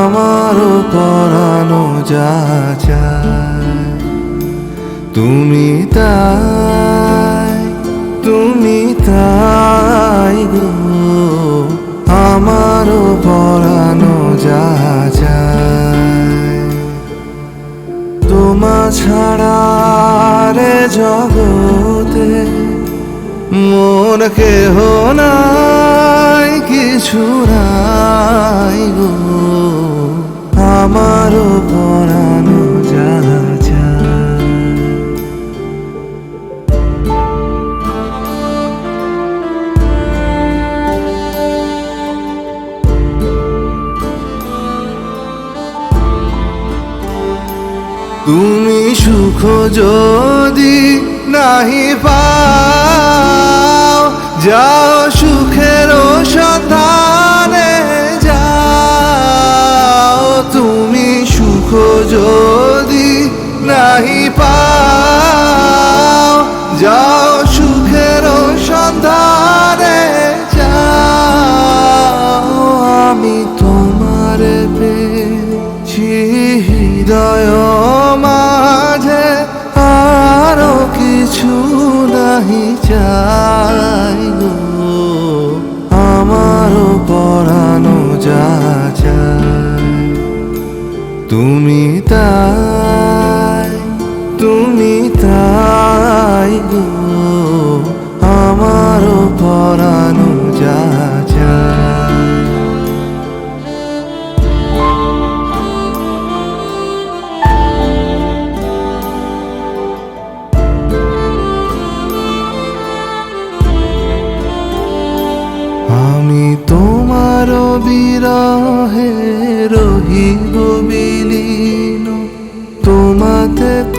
আমারও পরানো যা চায় তুমি তাই তুমি তাই গো। আমারও পরানো যা চায় তোমা ছাড়া রে জগতে মন কেহ নাই, কিছু নাই গো। যা তুমি সুখ যদি নাহি পাও যাও যদি নাহি পাও, যাও সুখের সন্ধানে যাও। আমি তোমার পেয়েছি হৃদয় মাঝে, আরও কিছু নাহি চাই আমারও পরানো যা চায় তুমি তাই তুমি তাই গো আমারও পরানো যা আমি তোমার বিরহে বিলীন তোমাতে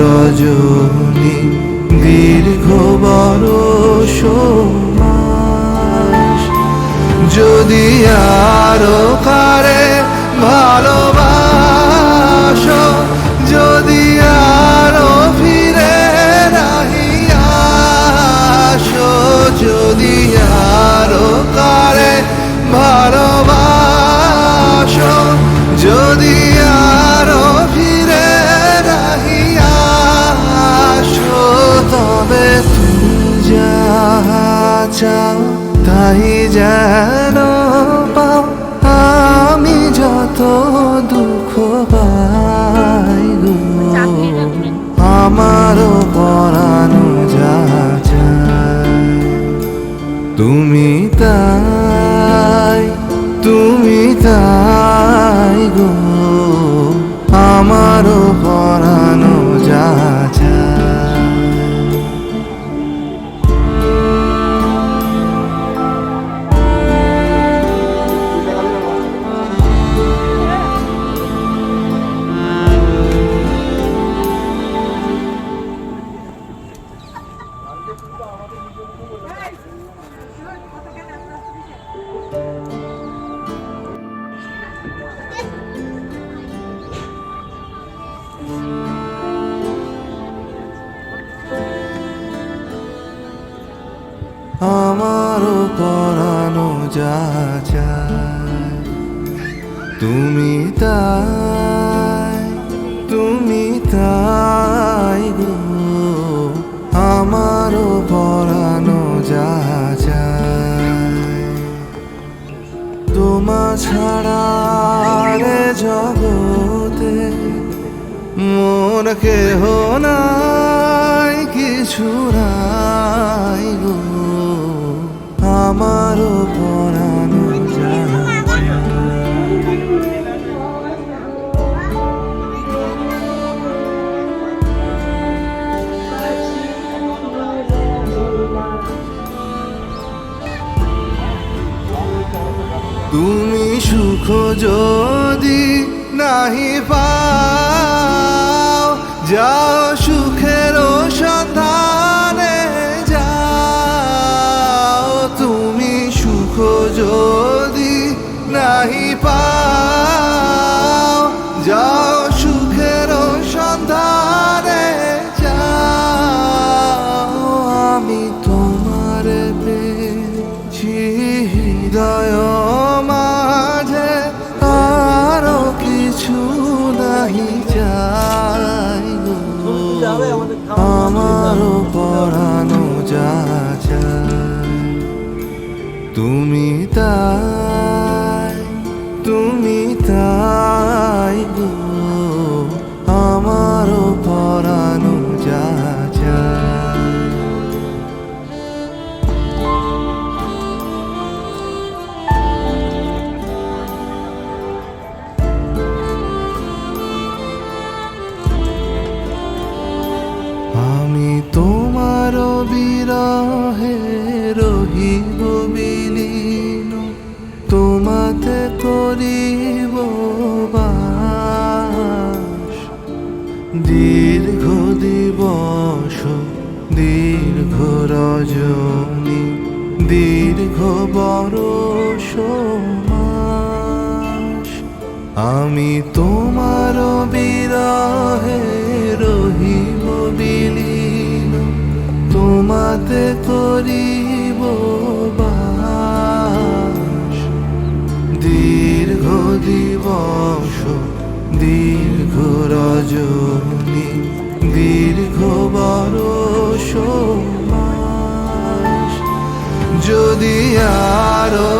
রজনী দীর্ঘ বরষ যদি আরও কারে চাও তাই যেন পাও। আমি যত দুঃখ পাই গো আমারও পরানো যা তুমি তাই তুমি তাই গো। আমারও পরানো যা তুমি তাই তুমি তাই আমারও পরানো যা তোমা ছাড়া জগতে মন কেহ নাই, কিছু নাই গো। পাও তুমি তাই দীর্ঘ দিবস দীর্ঘ রজনী, দীর্ঘ বরষ মাস। আমি তোমার বিরহে রহিব বিলীন, তোমাতে করিব বাস। দীর্ঘ দিবস দীর্ঘ রজনী দীর্ঘ বরষ যদি আরও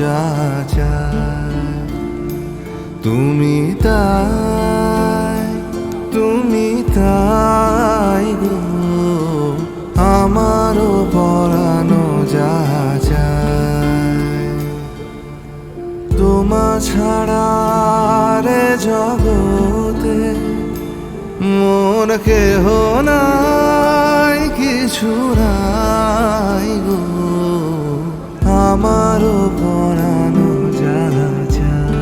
যা তুমি তাই তুমি তাই গো, আমারও পরানো যা তোমা ছাড়া রে জগতে মন কেহ নাই, কিছু নাই গো। আমারও যা চায়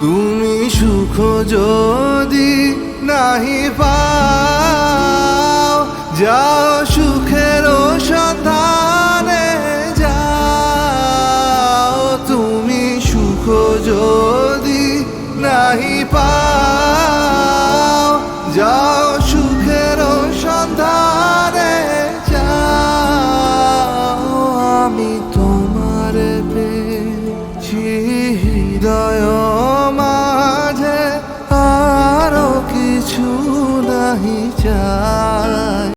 তুমি সুখ যদি নাহি পাও যাও সুখের সন্ধানে। পাও